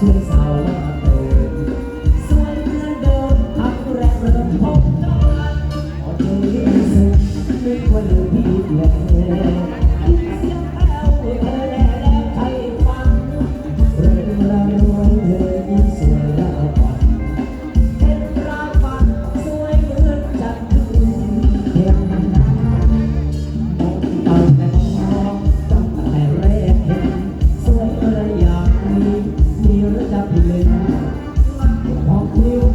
节奏 เลยนะหกนิ้ว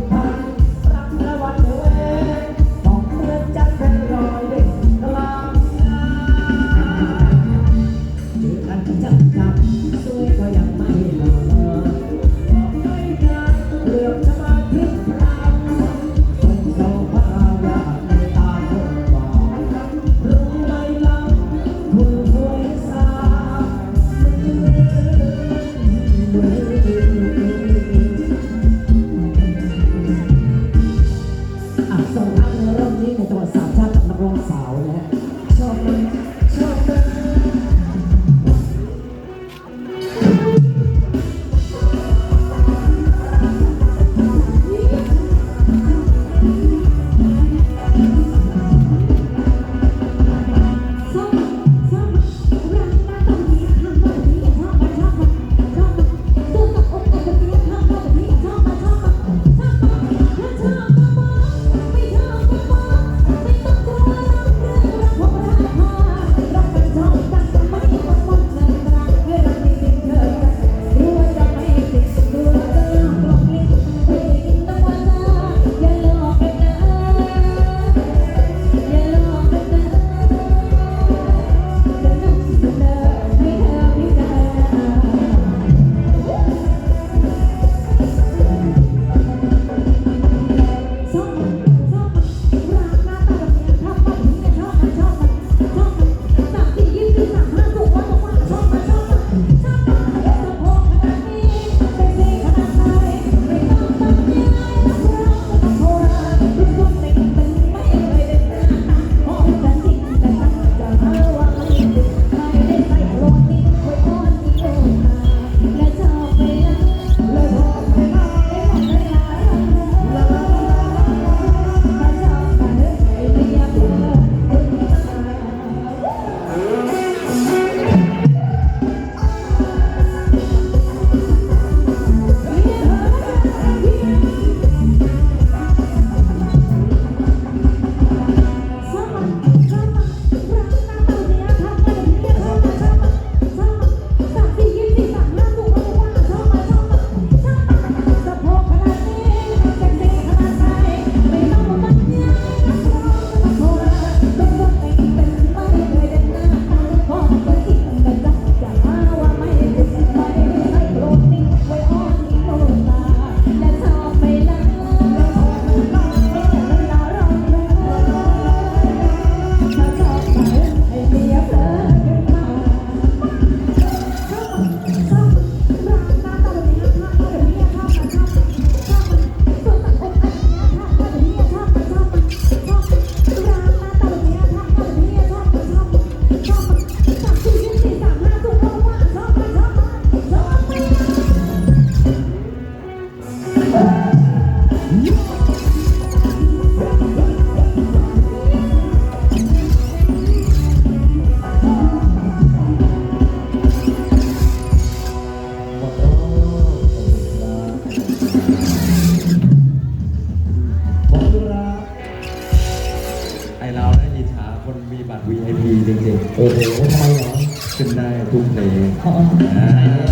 เราได้ยินช้าคนมีบัตร VIP จริงโอ้โหทำไมเหรอๆขึ้นได้ทุกเพลงอ๋อใช่แล้ว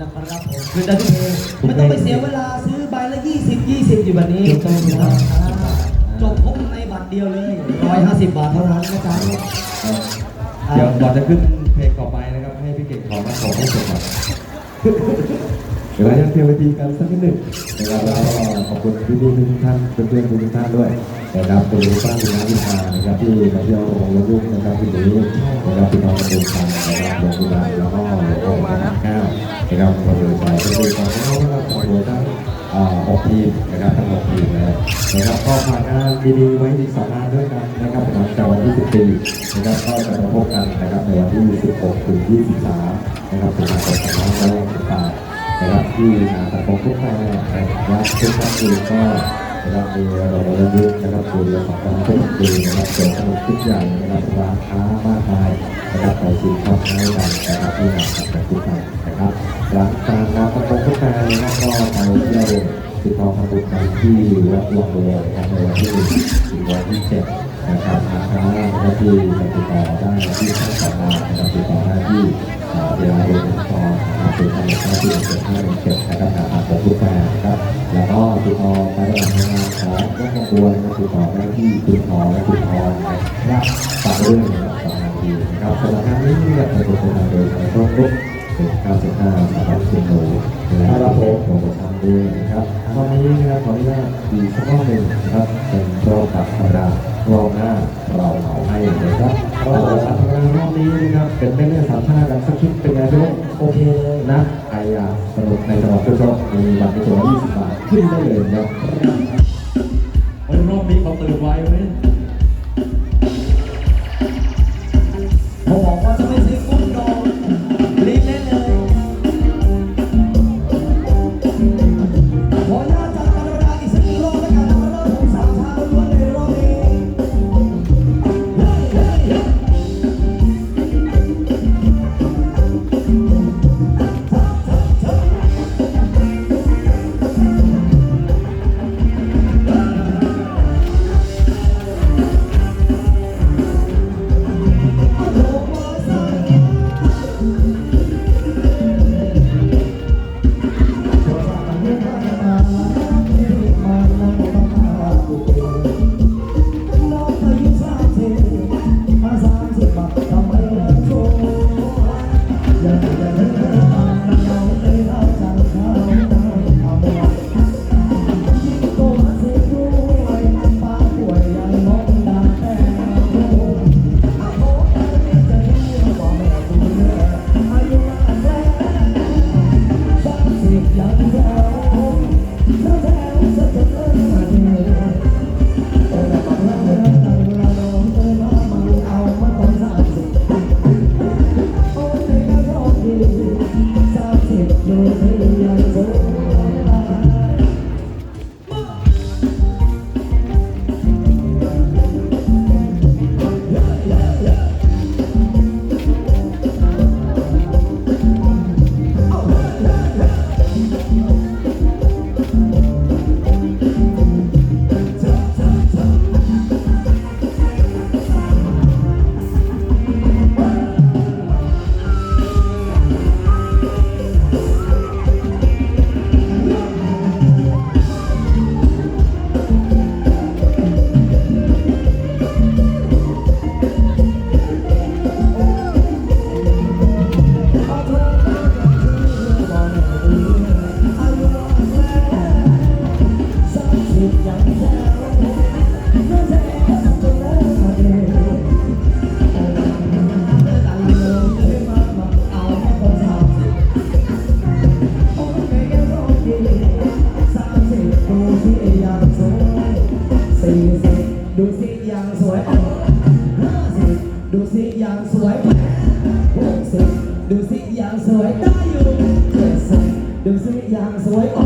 นะครับผมคือได้ทุกเพลงไม่ต้องไปเสียเวลาซื้อใบละ 20 20 อยู่แบบนี้ถูกต้องครับจบครบในบัตรเดียวเลย 150 บาทเท่านั้นนะจ๊ะเดี๋ยวก่อนจะขึ้นเพลงต่อไปนะครับ ให้พี่เก่งขอมาขอให้จบก่อน เดี๋ยวเราจะเตรียวทีกันสักนิดหนึ่งนะครับแล้วก็ขอบคุณพี่ๆทุกท่านเพื่อนๆทุกท่านด้วยนะครับคุณลุงป้าคุณน้าพี่พานะครับที่มาเที่ยวโรงแรมยุ่งนะครับที่นี้นะครับพี่น้องกระดูกชันนะครับหลวงปู่ดาแล้วก็หลวงพ่อพระแก้วนะครับขอบคุณใจก็คือขอบคุณนะครับขอบคุณทั้งอ่าออกทีมนะครับทั้งออกทีมเลยนะครับก็ฝากงานดีๆไว้อีกสองงานด้วยกันนะครับหลังจากวันที่14นะครับก็จะมาพบกันนะครับในวันที่ 16ถึง23นะครับสิงหาคม2568 นะครับที่งานตะโกนทุกแฟนนะครับทุกท่านคือก็นะครับมีเราเราเลือกนะครับคือเรื่องของการทุกคืนนะครับสริมสนุกทุกอย่างนะครับร้านค้ามากมายนะครับไปซื้อข้าให้กันนะครับที่งานตะโกทุกแฟนนะครับหลังจากงานตะโกนทุกแฟนนะครับก็ไปเที่ยวติดต่อทำบุญกันที่วัดหลวงบัวนะครับในวันที่ถึงวันที่เจ็ด นะครับทางคณะนะครับที่จะติดต่อได้ที่ช่องสองงานะครับติดต่อได้ที่เวลาเรียนตอนนะครับเป็นการเรียนที่เกิดห้าเดือนเจ็ดนะครับหาอาของผู้แฟนนะครับแล้วก็ติดต่อไประหว่างงานของนักขบวนนะติดต่อได้ที่คุณพอและคุณพรนะครับฝากเรื่องนะครับสองนาทีนะครับสำหรับงานนี้เนี่ยจะเป็นการโดยในต้นรุ่เป็นการศึกษาสำหรับคุณหนูและรับโปรโมชั่นด้วยนะครับตอนนี้นะครับขออนุญาตดีสักรอบหนึ่งนะครับเป็นรอบตัดธรรมดา รอบหน้าเราเผาให้เลยครับรอบตัดธรรมดารอบนี้นะครับเป็นแม่เล่นสามชาติกันสักชุดเป็นไงพี่ลูกโอเคเลยนะใครอยากสนุกในจังหวัดก็ก็มีบัตรในตัว20บาทขึ้นได้เลยนะรอบนี้เขาตื่นไวเว้ยผมบอกว่าจะไม่ซื้อ สวยดูสิย่างสวยออก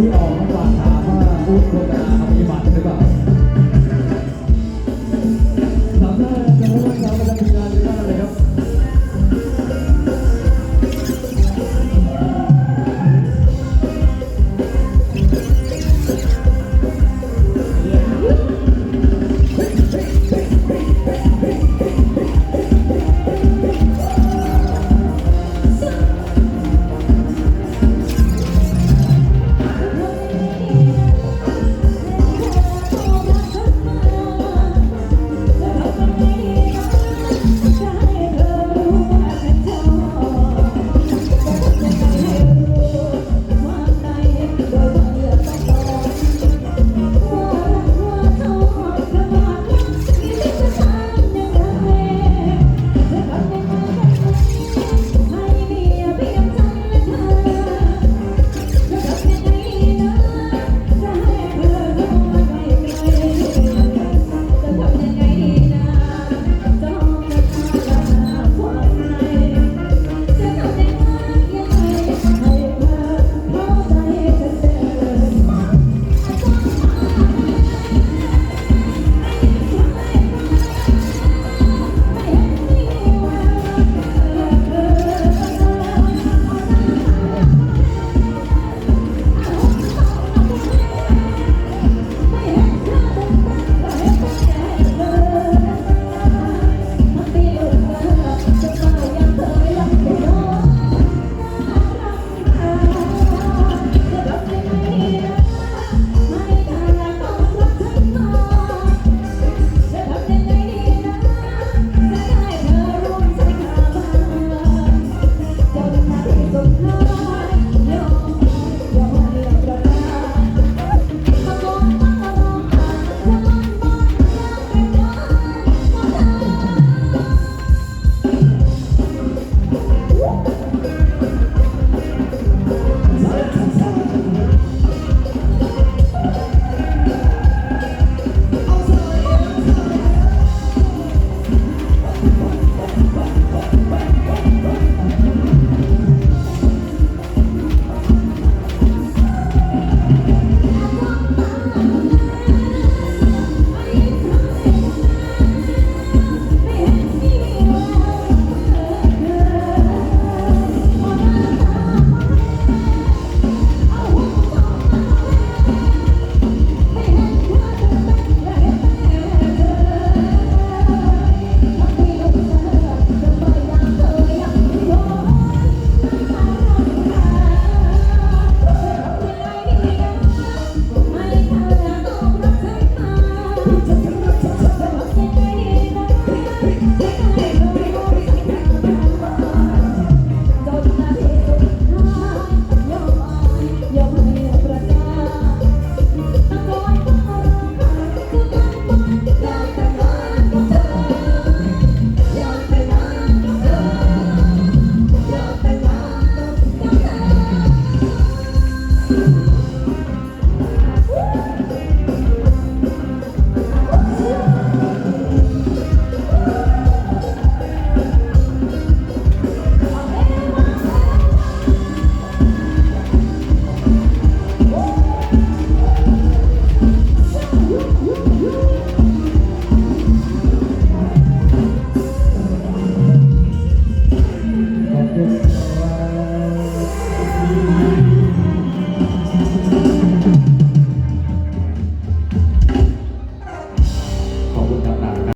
ที่ออกมาตรฐามว่าผู้คนจะปฏิบัติหรือเปล่า